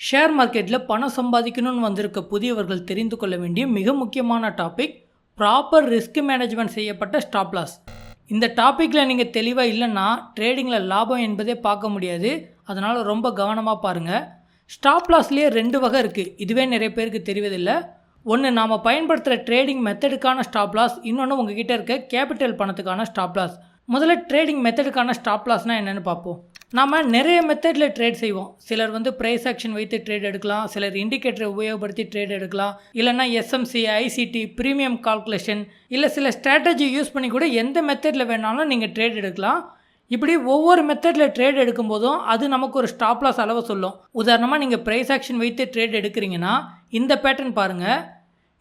Share மார்க்கெட்டில் பணம் சம்பாதிக்கணும்னு வந்திருக்க புதியவர்கள் தெரிந்து கொள்ள வேண்டிய மிக முக்கியமான டாபிக் ப்ராப்பர் ரிஸ்க் மேனேஜ்மெண்ட் செய்யப்பட்ட ஸ்டாப் லாஸ் இந்த டாப்பிக்கில் நீங்கள் தெளிவாக இல்லைன்னா ட்ரேடிங்கில் லாபம் என்பதே பார்க்க முடியாது. அதனால் ரொம்ப கவனமாக பாருங்கள் ஸ்டாப் லாஸ்லேயே ரெண்டு வகை இருக்குது இதுவே நிறைய பேருக்கு தெரிவதில்லை. ஒன்று நாம் பயன்படுத்துகிற ட்ரேடிங் மெத்தடுக்கான ஸ்டாப் லாஸ் இன்னொன்று உங்ககிட்ட இருக்க கேபிட்டல் பணத்துக்கான ஸ்டாப் லாஸ் முதல்ல ட்ரேடிங் மெத்தடுக்கான ஸ்டாப் லாஸ்னால் என்னென்னு பார்ப்போம். நாம் நிறைய மெத்தடில் ட்ரேட் செய்வோம். சிலர் வந்து ப்ரைஸ் ஆக்ஷன் வைத்து ட்ரேட் எடுக்கலாம். சிலர் இண்டிகேட்டரை உபயோகப்படுத்தி ட்ரேட் எடுக்கலாம். இல்லைனா எஸ்எம்சி ஐசிடி ப்ரீமியம் கால்குலேஷன் இல்லை சில ஸ்ட்ராட்டஜி யூஸ் பண்ணி கூட எந்த மெத்தடில் வேணாலும் நீங்கள் ட்ரேட் எடுக்கலாம். இப்படி ஒவ்வொரு மெத்தடில் ட்ரேட் எடுக்கும்போதும் அது நமக்கு ஒரு ஸ்டாப் லாஸ் அளவை சொல்லும். உதாரணமாக நீங்கள் ப்ரைஸ் ஆக்ஷன் வைத்து ட்ரேட் எடுக்கிறீங்கன்னா இந்த பேட்டர்ன் பாருங்கள்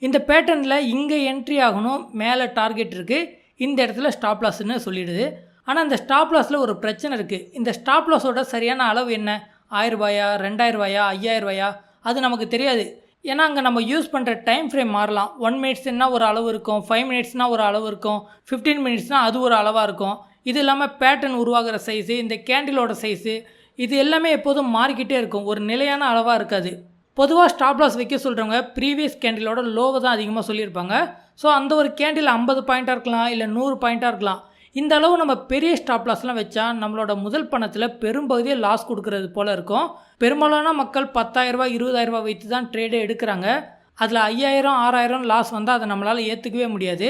இந்த பேட்டர்னில் இங்கே என்ட்ரி ஆகணும் மேலே டார்கெட் இருக்குது இந்த இடத்துல ஸ்டாப் லாஸ்ன்னு சொல்லிடுது. ஆனால் இந்த ஸ்டாப் லாஸில் ஒரு பிரச்சனை இருக்குது இந்த ஸ்டாப் லாஸோட சரியான அளவு என்ன? ஆயிரரூபாயா ரெண்டாயிரரூபாயா ஐயாயிரரூபாயா அது நமக்கு தெரியாது. ஏன்னா அங்கே நம்ம யூஸ் பண்ணுற டைம் ஃப்ரேம் மாறலாம். ஒன் மினிட்ஸ்னால் ஒரு அளவு இருக்கும். ஃபைவ் மினிட்ஸ்னால் ஒரு அளவு இருக்கும். ஃபிஃப்டீன் மினிட்ஸ்னால் அது ஒரு அளவாக இருக்கும். இது இல்லாமல் பேட்டர்ன் உருவாகிற சைஸு இந்த கேண்டிலோட சைஸு இது எல்லாமே எப்போதும் மாறிக்கிட்டே இருக்கும். ஒரு நிலையான அளவாக இருக்காது. பொதுவாக ஸ்டாப் லாஸ் வைக்க சொல்கிறவங்க ப்ரீவியஸ் கேண்டிலோட லோவை தான் அதிகமாக சொல்லியிருப்பாங்க. ஸோ அந்த ஒரு கேண்டில் ஐம்பது பாயிண்ட்டாக இருக்கலாம் இல்லை நூறு பாயிண்ட்டாக இருக்கலாம். இந்த அளவு நம்ம பெரிய ஸ்டாப் லாஸ்லாம் வச்சா நம்மளோட முதல் பணத்தில் பெரும்பகுதியை லாஸ் கொடுக்கறது போல் இருக்கும். பெரும்பாலான மக்கள் பத்தாயிரரூபா இருபதாயிரரூபா வைத்து தான் ட்ரேடே எடுக்கிறாங்க. அதில் ஐயாயிரம் ஆறாயிரம் லாஸ் வந்தால் அதை நம்மளால் ஏற்றுக்கவே முடியாது.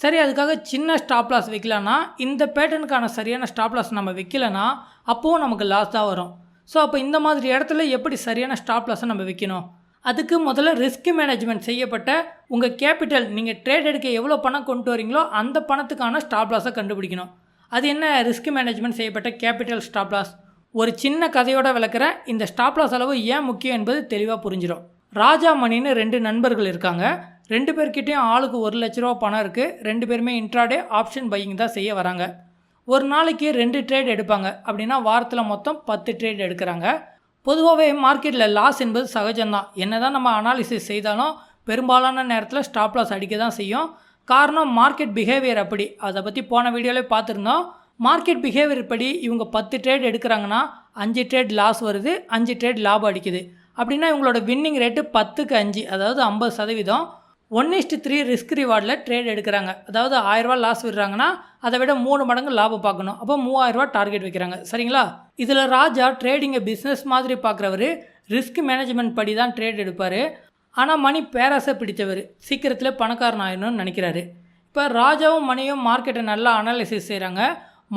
சரி அதுக்காக சின்ன ஸ்டாப் லாஸ் வைக்கலன்னா இந்த பேட்டர்னுக்கான சரியான ஸ்டாப் லாஸ் நம்ம வைக்கலனா அப்போவும் நமக்கு லாஸ் தான் வரும். ஸோ அப்போ இந்த மாதிரி இடத்துல எப்படி சரியான ஸ்டாப் லாஸை நம்ம வைக்கணும்? அதுக்கு முதல்ல ரிஸ்க் மேனேஜ்மெண்ட் செய்யப்பட்ட உங்கள் கேபிட்டல் நீங்கள் ட்ரேட் எடுக்க எவ்வளோ பணம் கொண்டு வரீங்களோ அந்த பணத்துக்கான ஸ்டாப் லாஸை கண்டுபிடிக்கணும். அது என்ன ரிஸ்க் மேனேஜ்மெண்ட் செய்யப்பட்ட கேபிட்டல் ஸ்டாப் லாஸ் ஒரு சின்ன கதையோட விளக்குற இந்த ஸ்டாப் லாஸ் அளவு ஏன் முக்கியம் என்பது தெளிவாக புரிஞ்சிடும். ராஜா மணின்னு ரெண்டு நண்பர்கள் இருக்காங்க. ரெண்டு பேர்கிட்டையும் ஆளுக்கு ஒரு லட்ச ரூபா பணம் இருக்குது ரெண்டு பேருமே இன்ட்ராடே ஆப்ஷன் பையிங் தான் செய்ய வராங்க. ஒரு நாளைக்கு ரெண்டு ட்ரேட் எடுப்பாங்க. அப்படின்னா வாரத்தில் மொத்தம் பத்து ட்ரேட் எடுக்கிறாங்க. பொதுவாகவே மார்க்கெட்டில் லாஸ் என்பது சகஜம்தான். என்ன தான் நம்ம அனாலிசிஸ் செய்தாலும் பெரும்பாலான நேரத்தில் ஸ்டாப் லாஸ் அடிக்க தான் செய்யும். காரணம் மார்க்கெட் பிஹேவியர் அப்படி. அதை பற்றி போன வீடியோவிலே பார்த்துருந்தோம். மார்க்கெட் பிஹேவியர் படி இவங்க பத்து ட்ரேட் எடுக்கிறாங்கன்னா அஞ்சு ட்ரேட் லாஸ் வருது அஞ்சு ட்ரேட் லாபம் அடிக்குது. அப்படின்னா இவங்களோட வின்னிங் ரேட்டு பத்துக்கு அஞ்சு அதாவது ஐம்பது சதவீதம். One is to three risk ரிவார்டில் trade எடுக்கிறாங்க. அதாவது ஆயிரரூவா லாஸ் விடுறாங்கன்னா அதை விட மூணு மடங்கு லாபம் பார்க்கணும். அப்போ மூவாயிரரூவா டார்கெட் வைக்கிறாங்க. சரிங்களா? இதில் ராஜா ட்ரேடிங்கை பிஸ்னஸ் மாதிரி பார்க்குறவர் ரிஸ்க் மேனேஜ்மெண்ட் படி தான் ட்ரேட் எடுப்பார். ஆனால் மணி பேராசை பிடித்தவர். சீக்கிரத்தில் பணக்காரன் ஆயிடணும்னு நினைக்கிறாரு. இப்போ ராஜாவும் மணியும் மார்க்கெட்டை நல்லா அனாலிசிஸ் செய்கிறாங்க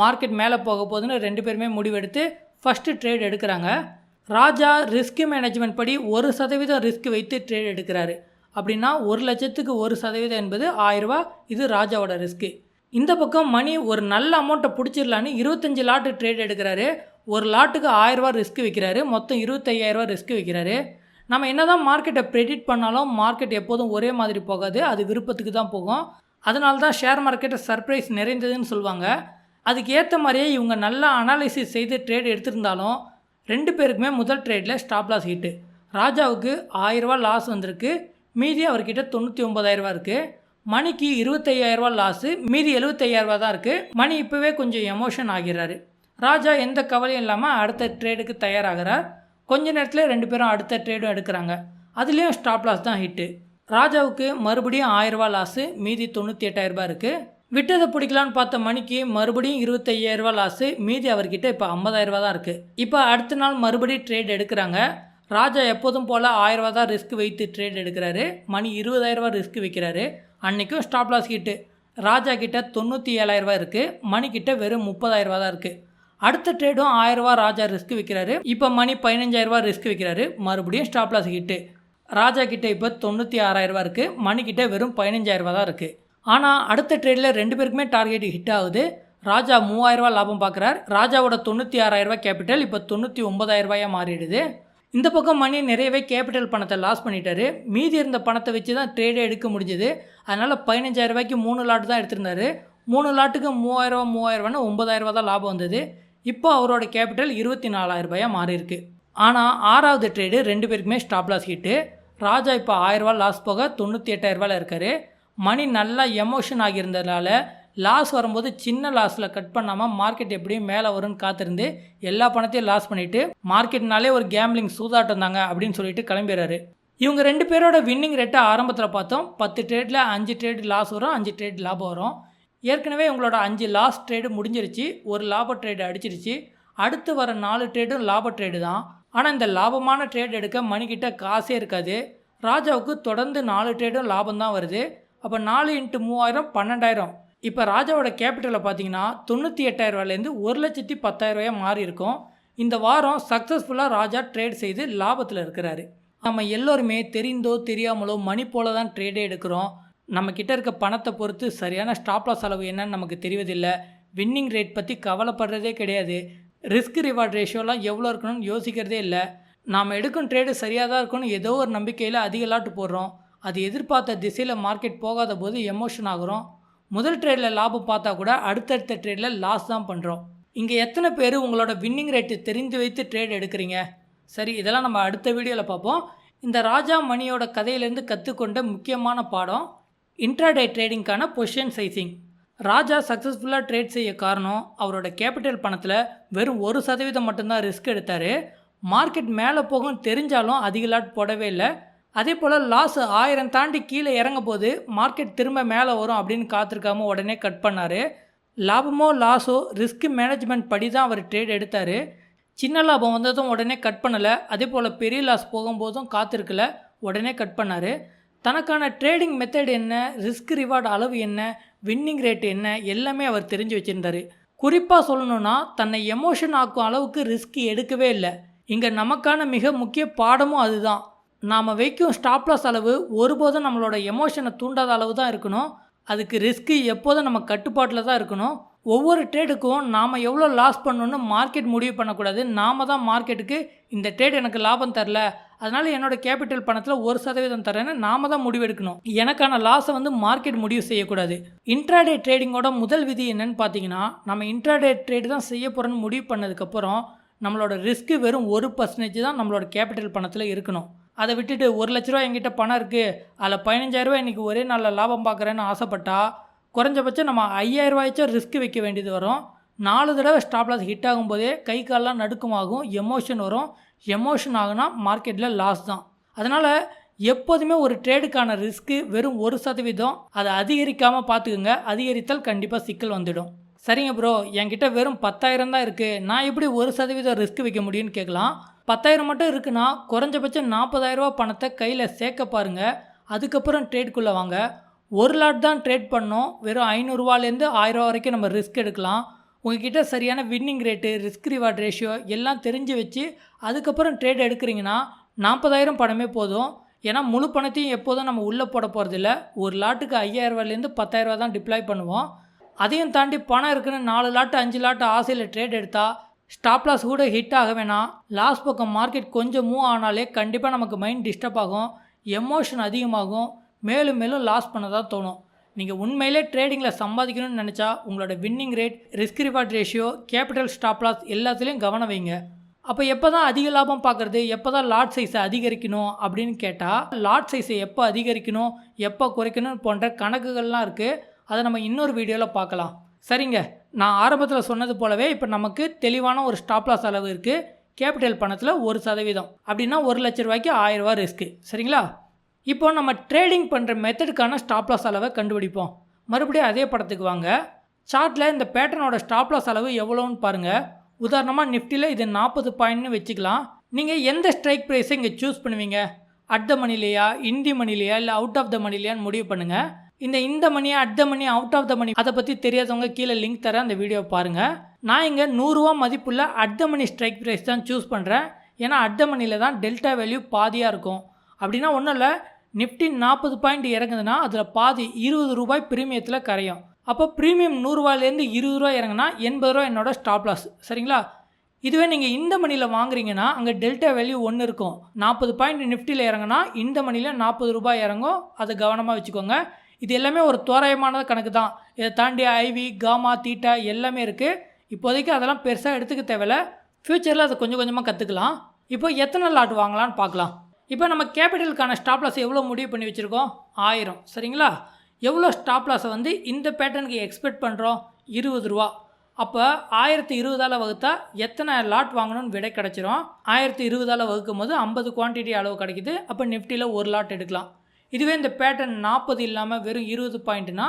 மார்க்கெட் மேலே போக போகுதுன்னு ரெண்டு பேருமே முடிவெடுத்து ஃபஸ்ட்டு ட்ரேட் எடுக்கிறாங்க. ராஜா ரிஸ்க் மேனேஜ்மெண்ட் படி ஒரு சதவீதம் ரிஸ்க் வைத்து ட்ரேட் எடுக்கிறாரு. அப்படின்னா ஒரு லட்சத்துக்கு ஒரு சதவீதம் என்பது ஆயிரரூபா இது ராஜாவோட ரிஸ்க்கு இந்த பக்கம் மணி ஒரு நல்ல அமௌண்ட்டை பிடிச்சிடலான்னு இருபத்தஞ்சி லாட்டு ட்ரேட் எடுக்கிறாரு. ஒரு லாட்டுக்கு ஆயிரரூபா ரிஸ்க் வைக்கிறாரு. மொத்தம் இருபத்தையாயிரரூபா ரிஸ்க் விற்கிறாரு நம்ம என்ன தான் மார்க்கெட்டை ப்ரெடிட் பண்ணாலும் மார்க்கெட் எப்போதும் ஒரே மாதிரி போகாது. அது விருப்பத்துக்கு தான் போகும். அதனால தான் ஷேர் மார்க்கெட்டை சர்ப்ரைஸ் நிறைந்ததுன்னு சொல்லுவாங்க. அதுக்கு ஏற்ற மாதிரியே இவங்க நல்லா அனாலிசிஸ் செய்து ட்ரேட் எடுத்திருந்தாலும் ரெண்டு பேருக்குமே முதல் ட்ரேடில் ஸ்டாப் லாஸ் ஹிட்டு ராஜாவுக்கு ஆயிரரூபா லாஸ் வந்திருக்கு. மீதி அவர்கிட்ட தொண்ணூற்றி ஒம்பதாயிரரூபா இருக்குது மணிக்கு இருபத்தையாயிரரூபா லாஸு மீதி எழுபத்தையாயிரரூபா தான் இருக்குது மணி இப்போவே கொஞ்சம் எமோஷன் ஆகிறாரு ராஜா எந்த கவலையும் இல்லாமல் அடுத்த ட்ரேடுக்கு தயாராகிறார். கொஞ்ச நேரத்தில் ரெண்டு பேரும் அடுத்த ட்ரேடும் எடுக்கிறாங்க. அதுலேயும் ஸ்டாப் லாஸ் தான் ஹிட்டு ராஜாவுக்கு மறுபடியும் ஆயிரரூபா லாஸு மீதி தொண்ணூற்றி எட்டாயிரரூபா இருக்குது விட்டதை பிடிக்கலான்னு பார்த்த மணிக்கு மறுபடியும் இருபத்தையாயிரரூபா லாஸு மீதி அவர்கிட்ட இப்போ ஐம்பதாயிரரூபா தான் இருக்குது இப்போ அடுத்த நாள் மறுபடியும் ட்ரேட் எடுக்கிறாங்க. ராஜா எப்போதும் போல் ஆயிரரூவா தான் ரிஸ்க் வைத்து ட்ரேட் எடுக்கிறாரு. மணி இருபதாயிரரூபா ரிஸ்க் வைக்கிறாரு. அன்றைக்கும் ஸ்டாப் லாஸ் கிட்டு ராஜா கிட்ட தொண்ணூற்றி ஏழாயிரரூபா இருக்குது மணிக்கிட்ட வெறும் முப்பதாயிரரூபா தான் இருக்குது அடுத்த ட்ரேடும் ஆயிரரூவா ராஜா ரிஸ்க் வைக்கிறாரு. இப்போ மணி பதினஞ்சாயிரரூபா ரிஸ்க் வைக்கிறாரு. மறுபடியும் ஸ்டாப் லாஸ் கிட்டு ராஜா கிட்ட இப்போ தொண்ணூற்றி ஆறாயிரரூபா இருக்குது மணிக்கிட்ட வெறும் பதினஞ்சாயிரரூபா தான் இருக்குது ஆனால் அடுத்த ட்ரேடில் ரெண்டு பேருக்குமே டார்கெட் ஹிட் ஆகுது. ராஜா மூவாயிரரூபா லாபம் பார்க்குறார் ராஜாவோட தொண்ணூற்றி ஆறாயிரரூபா கேபிட்டல் இப்போ தொண்ணூற்றி ஒம்பதாயிரரூபாயாக மாறிடுது. இந்த பக்கம் மணி நிறையவே கேபிட்டல் பணத்தை லாஸ் பண்ணிட்டாரு. மீதி இருந்த பணத்தை வச்சு தான் ட்ரேடே எடுக்க முடிஞ்சது. அதனால் பதினஞ்சாயிரம் ரூபாய்க்கு மூணு லாட் தான் எடுத்திருந்தாரு. மூணு லாட்டுக்கு மூவாயிரரூவா மூவாயிரரூவான்னு ஒம்பதாயிரரூவா தான் லாபம் வந்தது. இப்போ அவரோட கேபிட்டல் இருபத்தி நாலாயிரம் ரூபாயாக ஆனால் ஆறாவது ட்ரேடு ரெண்டு பேருக்குமே ஸ்டாப் லாஸ் ஹிட்டு ராஜா இப்போ ஆயிரரூவா லாஸ் போக தொண்ணூற்றி எட்டாயிரரூபாயில் இருக்கார். மணி நல்லா எமோஷன் ஆகியிருந்ததுனால லாஸ் வரும்போது சின்ன லாஸில் கட் பண்ணாமல் மார்க்கெட் எப்படியும் மேலே வரும்னு காத்திருந்து எல்லா பணத்தையும் லாஸ் பண்ணிவிட்டு மார்க்கெட்னாலே ஒரு கேம்லிங் சூதாட்டம் தாங்க அப்படின்னு சொல்லிட்டு கிளம்பிடுறாரு. இவங்க ரெண்டு பேரோட வின்னிங் ரேட்டை ஆரம்பத்தில் பார்த்தோம். பத்து ட்ரேடில் அஞ்சு ட்ரேட் லாஸ் வரும் அஞ்சு ட்ரேட் லாபம் வரும். ஏற்கனவே உங்களோட அஞ்சு லாஸ் ட்ரேடு முடிஞ்சிருச்சு ஒரு லாப ட்ரேடு அடிச்சிருச்சு. அடுத்து வர நாலு ட்ரேடும் லாப ட்ரேடு தான். ஆனால் இந்த லாபமான ட்ரேட் எடுக்க மணிக்கிட்ட காசே இருக்காது. ராஜாவுக்கு தொடர்ந்து நாலு ட்ரேடும் லாபம் தான் வருது. அப்போ நாலு இன்ட்டு மூவாயிரம் பன்னெண்டாயிரம் இப்போ ராஜாவோட கேபிட்டலை பார்த்தீங்கன்னா தொண்ணூற்றி எட்டாயிரரூவாலேருந்து ஒரு லட்சத்தி பத்தாயிரரூவாயாக மாறி இருக்கும். இந்த வாரம் சக்ஸஸ்ஃபுல்லாக ராஜா ட்ரேட் செய்து லாபத்தில் இருக்கிறாரு. நம்ம எல்லோருமே தெரிந்தோ தெரியாமலோ மணி போல தான் ட்ரேடே எடுக்கிறோம். நம்மக்கிட்ட இருக்க பணத்தை பொறுத்து சரியான ஸ்டாப்லாஸ் செலவு அளவு என்னன்னு நமக்கு தெரிவதில்லை. வின்னிங் ரேட் பற்றி கவலைப்படுறதே கிடையாது. ரிஸ்க் ரிவார்ட் ரேஷியோலாம் எவ்வளோ இருக்கணும்னு யோசிக்கிறதே இல்லை. நாம் எடுக்கும் ட்ரேடு சரியாக தான் இருக்கும்னு ஏதோ ஒரு நம்பிக்கையில் அதிக லாட்டு போடுறோம். அது எதிர்பார்த்த திசையில் மார்க்கெட் போகாத போது எமோஷன் ஆகுறோம். முதல் ட்ரேடில் லாபம் பார்த்தா கூட அடுத்தடுத்த ட்ரேடில் லாஸ் தான் பண்ணுறோம் இங்கே எத்தனை பேர் உங்களோட வின்னிங் ரேட்டு தெரிந்து வைத்து ட்ரேட் எடுக்கிறீங்க? சரி இதெல்லாம் நம்ம அடுத்த வீடியோவில் பார்ப்போம். இந்த ராஜா மணியோட கதையிலேருந்து கற்றுக்கொண்ட முக்கியமான பாடம் இன்ட்ராடே ட்ரேடிங்க்கான பொசிஷன் சைசிங் ராஜா சக்ஸஸ்ஃபுல்லாக ட்ரேட் செய்ய காரணம் அவரோட கேபிட்டல் பணத்தில் வெறும் ஒரு சதவீதம் மட்டும்தான் ரிஸ்க் எடுத்தார். மார்க்கெட் மேலே போகும் தெரிஞ்சாலும் அதிக லாட் போடவே இல்லை. அதே போல் லாஸ் ஆயிரம் தாண்டி கீழே இறங்கும் போது மார்க்கெட் திரும்ப மேலே வரும் அப்படின்னு காத்திருக்காம உடனே கட் பண்ணார். லாபமோ லாஸோ ரிஸ்க் மேனேஜ்மெண்ட் படி தான் அவர் ட்ரேட் எடுத்தார். சின்ன லாபம் வந்ததும் உடனே கட் பண்ணலை. அதே போல் பெரிய லாஸ் போகும்போதும் காத்திருக்கல. உடனே கட் பண்ணார். தனக்கான ட்ரேடிங் மெத்தட் என்ன? ரிஸ்க் ரிவார்டு அளவு என்ன? வின்னிங் ரேட் என்ன? எல்லாமே அவர் தெரிஞ்சு வச்சுருந்தார். குறிப்பாக சொல்லணும்னா தன்னை எமோஷன் ஆக்கும் அளவுக்கு ரிஸ்க் எடுக்கவே இல்லை. இங்கே நமக்கான மிக முக்கிய பாடமும் அதுதான். நாம் வைக்கும் ஸ்டாப் லாஸ் அளவு ஒருபோதும் நம்மளோட எமோஷனை தூண்டாத அளவு தான் இருக்கணும். அதுக்கு ரிஸ்க்கு எப்போதும் நம்ம கட்டுப்பாட்டில் தான் இருக்கணும். ஒவ்வொரு ட்ரேடுக்கும் நாம் எவ்வளோ லாஸ் பண்ணணும்னு மார்க்கெட் முடிவு பண்ணக்கூடாது. நாம தான் மார்க்கெட்டுக்கு இந்த ட்ரேட் எனக்கு லாபம் தரல. அதனால் என்னோட கேபிட்டல் பணத்தில் ஒரு சதவீதம் தரேன்னு நாம தான் முடிவெடுக்கணும் எனக்கான லாஸை வந்து மார்க்கெட் முடிவு செய்யக்கூடாது. இன்ட்ராடே ட்ரேடிங்கோட முதல் விதி என்னன்னு பார்த்தீங்கன்னா நம்ம இன்ட்ராடே ட்ரேடு தான் செய்ய போகிறோன்னு முடிவு பண்ணதுக்கப்புறம் நம்மளோட ரிஸ்க்கு வெறும் ஒரு பர்சன்டேஜ் தான் நம்மளோட கேபிட்டல் பணத்தில் இருக்கணும். அதை விட்டுட்டு ஒரு லட்ச ரூபா என்கிட்ட பணம் இருக்குது அதில் பதினஞ்சாயிரரூபா இன்றைக்கி ஒரே நாளில் லாபம் பார்க்குறேன்னு ஆசைப்பட்டா குறைஞ்சபட்சம் நம்ம ஐயாயிரரூபாய்ச்சும் ரிஸ்க் வைக்க வேண்டியது வரும். நாலு தடவை ஸ்டாப் லாஸ் ஹிட் ஆகும்போதே கை கால்லாம் நடுக்கமாகும் எமோஷன் வரும். எமோஷன் ஆகுனா மார்க்கெட்டில் லாஸ் தான். அதனால் எப்போதுமே ஒரு ட்ரேடுக்கான ரிஸ்க்கு வெறும் ஒரு சதவீதம். அதை அதிகரிக்காமல் பார்த்துக்குங்க. அதிகரித்தால் கண்டிப்பாக சிக்கல் வந்துடும். சரிங்க ப்ரோ என்கிட்ட வெறும் பத்தாயிரம் தான் இருக்குது நான் எப்படி ஒரு சதவீதம் ரிஸ்க் வைக்க முடியும்னு கேட்கலாம். பத்தாயிரம் மட்டும் இருக்குன்னா குறைஞ்சபட்சம் நாற்பதாயிரரூபா பணத்தை கையில் சேர்க்க பாருங்கள் அதுக்கப்புறம் ட்ரேட்குள்ளே வாங்க. ஒரு லாட் தான் ட்ரேட் பண்ணோம். வெறும் ஐநூறுரூவாலேருந்து ஆயிரரூவா வரைக்கும் நம்ம ரிஸ்க் எடுக்கலாம். உங்ககிட்ட சரியான winning rate risk reward ratio எல்லாம் தெரிஞ்சு வச்சு அதுக்கப்புறம் ட்ரேட் எடுக்கிறீங்கன்னா நாற்பதாயிரம் பணமே போதும். ஏன்னா முழு பணத்தையும் எப்போதும் நம்ம உள்ளே போட போகிறதில்ல ஒரு லாட்டுக்கு ஐயாயிரரூவாலேருந்து பத்தாயிரரூவா தான் டிப்ளாய் பண்ணுவோம். அதையும் தாண்டி பணம் இருக்குன்னு நாலு லாட்டு அஞ்சு லாட்டு ஆசையில் ட்ரேட் எடுத்தால் ஸ்டாப் லாஸ் கூட ஹிட் ஆக வேணாம். லாஸ் பக்கம் மார்க்கெட் கொஞ்சம் மூவ் ஆனாலே கண்டிப்பாக நமக்கு மைண்ட் டிஸ்டர்ப் ஆகும். எமோஷன் அதிகமாகும். மேலும் மேலும் லாஸ் பண்ண தான் தோணும். நீங்கள் உண்மையிலே ட்ரேடிங்கில் சம்பாதிக்கணும்னு நினச்சா உங்களோட winning rate risk reward ratio capital stop loss எல்லாத்துலேயும் கவனம் வைங்க. அப்போ எப்போ தான் அதிக லாபம் பார்க்குறது எப்போ தான் லாட் சைஸை அதிகரிக்கணும் அப்படின்னு கேட்டால் லாட் சைஸை எப்போ அதிகரிக்கணும் எப்போ குறைக்கணும் போன்ற கணக்குகள்லாம் இருக்குது அதை நம்ம இன்னொரு வீடியோவில் பார்க்கலாம். சரிங்க. நான் ஆரம்பத்தில் சொன்னது போலவே இப்போ நமக்கு தெளிவான ஒரு ஸ்டாப்லாஸ் அளவு இருக்குது கேபிட்டல் பணத்தில் ஒரு சதவீதம். அப்படின்னா ஒரு லட்ச ரூபாய்க்கு ஆயிரரூவா ரிஸ்க்கு சரிங்களா? இப்போ நம்ம ட்ரேடிங் பண்ணுற மெத்தடுக்கான ஸ்டாப்லாஸ் அளவை கண்டுபிடிப்போம். மறுபடியும் அதே படத்துக்கு வாங்க. சார்ட்டில் இந்த பேட்டர்னோட ஸ்டாப்லாஸ் அளவு எவ்வளோன்னு பாருங்கள் உதாரணமாக நிஃப்டியில் இது நாற்பது பாயிண்ட்னு வச்சுக்கலாம். நீங்கள் எந்த ஸ்ட்ரைக் ப்ரைஸை இங்கே சூஸ் பண்ணுவீங்க? அட் த மணிலையா இந்தி மணிலையா இல்லை அவுட் ஆஃப் த மணிலேயான்னு முடிவு பண்ணுங்கள் இந்த இந்த மணியா at the money out of the money அதை பற்றி தெரியாதவங்க கீழே லிங்க் தரேன் அந்த வீடியோ பாருங்கள் நான் இங்கே நூறுரூவா மதிப்புள்ள at the money strike price தான் சூஸ் பண்ணுறேன் ஏன்னா அட் த மணியில் தான் டெல்டா வேல்யூ பாதியாக இருக்கும். அப்படின்னா ஒன்றும் இல்லை. நிஃப்டி நாற்பது பாயிண்ட் இறங்குதுன்னா அதில் பாதி இருபது ரூபாய் ப்ரீமியத்தில் கரையும். அப்போ ப்ரீமியம் நூறுரூவாயிலேருந்து இருபது ரூபா இறங்குனா எண்பது ரூபா என்னோட ஸ்டாப் லாஸ் சரிங்களா? இதுவே நீங்கள் இந்த மணியில் வாங்குறீங்கன்னா அங்கே டெல்டா வேல்யூ ஒன்று இருக்கும். நாற்பது பாயிண்ட் நிஃப்டியில் இறங்குனா இந்த மணியில் நாற்பது ரூபாய் இறங்கும். அதை கவனமாக வச்சுக்கோங்க. இது எல்லாமே ஒரு தோராயமான கணக்கு தான். இதை தாண்டி ஐவி காமா தீட்டா எல்லாமே இருக்குது இப்போதைக்கு அதெல்லாம் பெருசாக எடுத்துக்க தேவையில்ல. ஃப்யூச்சரில் அதை கொஞ்சம் கொஞ்சமாக கற்றுக்கலாம் இப்போ எத்தனை லாட் வாங்கலாம்னு பார்க்கலாம். இப்போ நம்ம கேபிட்டலுக்கான ஸ்டாப்லாஸ் எவ்வளோ முடிவு பண்ணி வச்சுருக்கோம்? ஆயிரம். சரிங்களா? எவ்வளோ ஸ்டாப்லாஸை வந்து இந்த பேட்டர்னுக்கு எக்ஸ்பெக்ட் பண்ணுறோம் இருபது ரூபா. அப்போ ஆயிரத்தி இருபதால் வகுத்தா எத்தனை லாட் வாங்கணும்னு விடை கிடச்சிரும்? ஆயிரத்தி இருபதால் வகுக்கும் போது ஐம்பது குவான்டிட்டி அளவு கிடைக்குது. அப்போ நிஃப்டியில் ஒரு லாட் எடுக்கலாம். இதுவே இந்த பேட்டர்ன் நாற்பது இல்லாமல் வெறும் இருபது பாயிண்ட்னா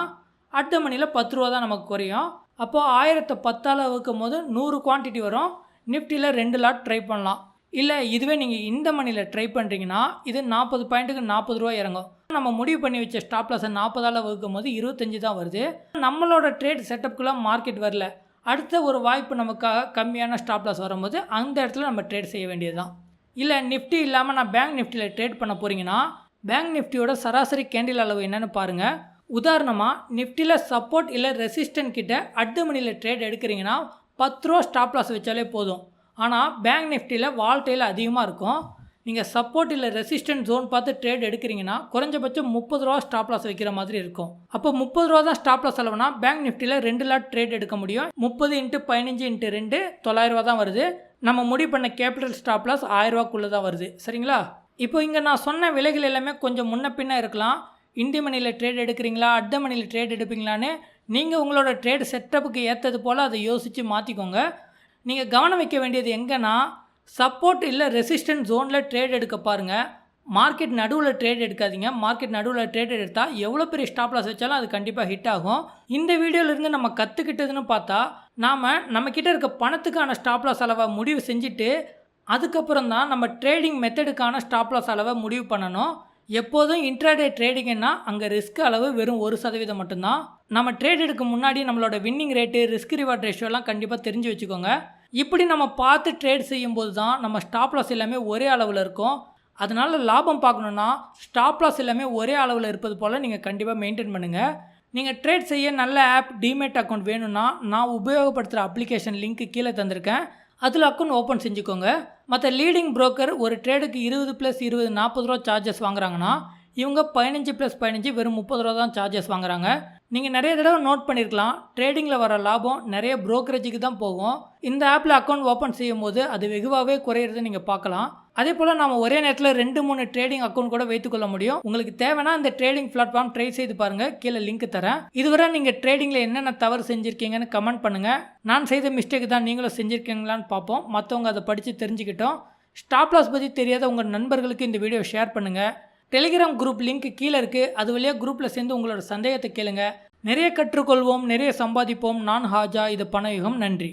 அடுத்த மணியில் பத்து ரூபா தான் நமக்கு குறையும். அப்போது ஆயிரத்தை பத்தால் வகுக்கும் போது நூறு குவான்டிட்டி வரும். நிஃப்டியில் ரெண்டு லாட் ட்ரை பண்ணலாம். இல்லை இதுவே நீங்கள் இந்த மணியில் ட்ரை பண்ணுறீங்கன்னா இது நாற்பது பாயிண்ட்டுக்கு நாற்பது ரூபா இறங்கும். நம்ம முடிவு பண்ணி வச்ச ஸ்டாப் லாஸை நாற்பதால் வகுக்கும் போது இருபத்தஞ்சி தான் வருது. நம்மளோட ட்ரேட் செட்டப்புக்குலாம் மார்க்கெட் வரல. அடுத்த ஒரு வாய்ப்பு நமக்காக கம்மியான ஸ்டாப் லாஸ் வரும்போது அந்த இடத்துல நம்ம ட்ரேட் செய்ய வேண்டியது தான் இல்லை நிஃப்டி இல்லாமல் நான் பேங்க் நிஃப்டியில் ட்ரேட் பண்ண போகிறீங்கன்னா பேங்க் நிஃப்டியோட சராசரி கேண்டில் அளவு என்னென்னு பாருங்கள் உதாரணமாக நிஃப்டியில் சப்போர்ட் இல்லை ரெசிஸ்டன்ட் கிட்ட அடுத்த மணியில் ட்ரேட் எடுக்கிறீங்கன்னா பத்து ரூபா ஸ்டாப் லாஸ் வச்சாலே போதும். ஆனால் பேங்க் நிஃப்டியில் வால்டைல் அதிகமாக இருக்கும். நீங்கள் சப்போர்ட் இல்லை ரெசிஸ்டன்ட் ஜோன் பார்த்து ட்ரேட் எடுக்கிறீங்கன்னா குறைஞ்சபட்சம் முப்பது ரூபா ஸ்டாப் லாஸ் வைக்கிற மாதிரி இருக்கும். அப்போ முப்பது ரூபா தான் ஸ்டாப் லாஸ் அளவுனா பேங்க் நிஃப்டியில் ரெண்டு லாட் ட்ரேட் எடுக்க முடியும். முப்பது இன்ட்டு பதினஞ்சு இன்ட்டு ரெண்டு தொள்ளாயிரம் ரூபா தான் வருது. நம்ம முடிவு பண்ண கேபிட்டல் ஸ்டாப் லாஸ் ஆயிரரூவாக்குள்ளே தான் வருது. சரிங்களா? இப்போ இங்கே நான் சொன்ன விலைகள் எல்லாமே கொஞ்சம் முன்ன பின்ன இருக்கலாம். இந்தி மணியில் ட்ரேட் எடுக்கிறீங்களா அட்ட மணியில் ட்ரேட் எடுப்பீங்களான்னு நீங்கள் உங்களோட ட்ரேட் செட்டப்புக்கு ஏற்றது போல் அதை யோசித்து மாற்றிக்கோங்க நீங்கள் கவனம் வைக்க வேண்டியது எங்கன்னா சப்போர்ட் இல்லை ரெசிஸ்டன்ட் ஜோனில் ட்ரேட் எடுக்க பாருங்கள் மார்க்கெட் நடுவில் ட்ரேட் எடுக்காதீங்க. மார்க்கெட் நடுவில் ட்ரேட் எடுத்தால் எவ்வளோ பெரிய ஸ்டாப் லாஸ் வச்சாலும் அது கண்டிப்பாக ஹிட் ஆகும். இந்த வீடியோலேருந்து நம்ம கற்றுக்கிட்டதுன்னு பார்த்தா நாம் நம்மக்கிட்ட இருக்க பணத்துக்கான ஸ்டாப் லாஸ் அளவை முடிவு செஞ்சுட்டு அதுக்கப்புறம் தான் நம்ம ட்ரேடிங் மெத்தடுக்கான ஸ்டாப் லாஸ் அளவை முடிவு பண்ணணும். எப்போதும் இன்ட்ராடே ட்ரேடிங்னா அங்கே ரிஸ்க் அளவு வெறும் ஒரு சதவீதம் மட்டும்தான். நம்ம ட்ரேட் எடுக்க முன்னாடி நம்மளோட வின்னிங் ரேட்டு ரிஸ்க் ரிவார்ட் ரேஷியோலாம் கண்டிப்பாக தெரிஞ்சு வச்சுக்கோங்க. இப்படி நம்ம பார்த்து ட்ரேட் செய்யும்போது தான் நம்ம ஸ்டாப் லாஸ் எல்லாமே ஒரே அளவில் இருக்கும். அதனால லாபம் பார்க்கணுன்னா ஸ்டாப் லாஸ் எல்லாமே ஒரே அளவில் இருப்பது போல் நீங்கள் கண்டிப்பாக மெயின்டைன் பண்ணுங்கள் நீங்கள் ட்ரேட் செய்ய நல்ல ஆப் டிமேட் அக்கௌண்ட் வேணும்னா நான் உபயோகப்படுத்துகிற அப்ளிகேஷன் லிங்க்கு கீழே தந்திருக்கேன். அதில் அக்கௌண்ட் ஓப்பன் செஞ்சுக்கோங்க. மற்ற லீடிங் புரோக்கர் ஒரு ட்ரேடுக்கு இருபது ப்ளஸ் இருபது நாற்பது ரூபா சார்ஜஸ் வாங்குறாங்கன்னா இவங்க பதினஞ்சு ப்ளஸ் பதினஞ்சு வெறும் முப்பது ரூபா தான் சார்ஜஸ் வாங்குறாங்க. நீங்கள் நிறைய தடவை நோட் பண்ணியிருக்கலாம் ட்ரேடிங்கில் வர லாபம் நிறைய ப்ரோக்கரேஜுக்கு தான் போகும். இந்த ஆப்பில் அக்கௌண்ட் ஓப்பன் செய்யும் போது அது வெகுவாகவே குறையிறதை நீங்கள் பார்க்கலாம். அதே போல் நம்ம ஒரே நேரத்தில் ரெண்டு மூணு ட்ரேடிங் அக்கௌண்ட் கூட வைத்துக்கொள்ள முடியும். உங்களுக்கு தேவைன்னா அந்த ட்ரேடிங் பிளாட்ஃபார்ம் ட்ரை செய்து பாருங்கள் கீழே லிங்க் தரேன். இதுவரை நீங்கள் ட்ரேடிங்கில் என்னென்ன தவறு செஞ்சுருக்கீங்கன்னு கமெண்ட் பண்ணுங்கள் நான் செய்த மிஸ்டேக் தான் நீங்களும் செஞ்சுருக்கீங்களான்னு பார்ப்போம். மற்றவங்க அதை படித்து தெரிஞ்சுக்கிட்டோம். ஸ்டாப் லாஸ் பற்றி தெரியாத உங்கள் நண்பர்களுக்கு இந்த வீடியோ ஷேர் பண்ணுங்கள் டெலிகிராம் குரூப் லிங்க் கீழே இருக்குது அது வழியாக குரூப்பில் சேர்ந்து உங்களோட சந்தேகத்தை கேளுங்க. நிறைய கற்றுக்கொள்வோம் நிறைய சம்பாதிப்போம். நான் ஹாஜா இது பணயுகம் நன்றி.